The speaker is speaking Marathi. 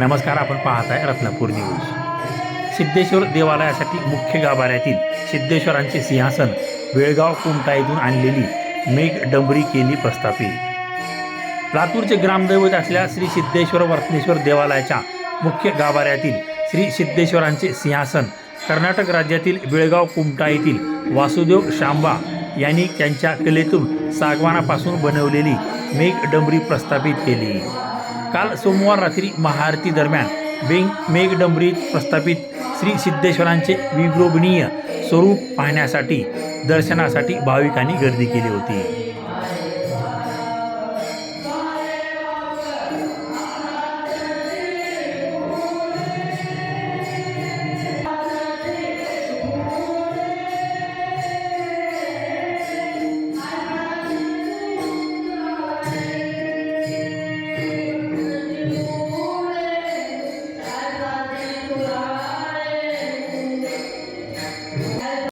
नमस्कार आपण पाहत आहे रत्नापूर न्यूज सिद्धेश्वर देवालयासाठी मुख्य गाभाऱ्यातील सिद्धेश्वरांचे सिंहासन बेळगाव कुमटा येथून आणलेली मेघ डंबरी केली प्रस्थापित लातूरचे ग्रामदैवत असल्या श्री सिद्धेश्वर वर्तनेश्वर देवालयाच्या मुख्य गाभाऱ्यातील श्री सिद्धेश्वरांचे सिंहासन कर्नाटक राज्यातील बेळगाव कुमटा येथील वासुदेव शांबा यांनी त्यांच्या कलेतून सागवानापासून बनवलेली मेघ डंबरी प्रस्थापित केली. काल सोमवार रात्री महाआरती दरम्यान बेंग मेघडंबरीत प्रस्थापित श्री सिद्धेश्वरांचे विवृभणीय स्वरूप पाहण्यासाठी दर्शनासाठी भाविकांनी गर्दी केली होती.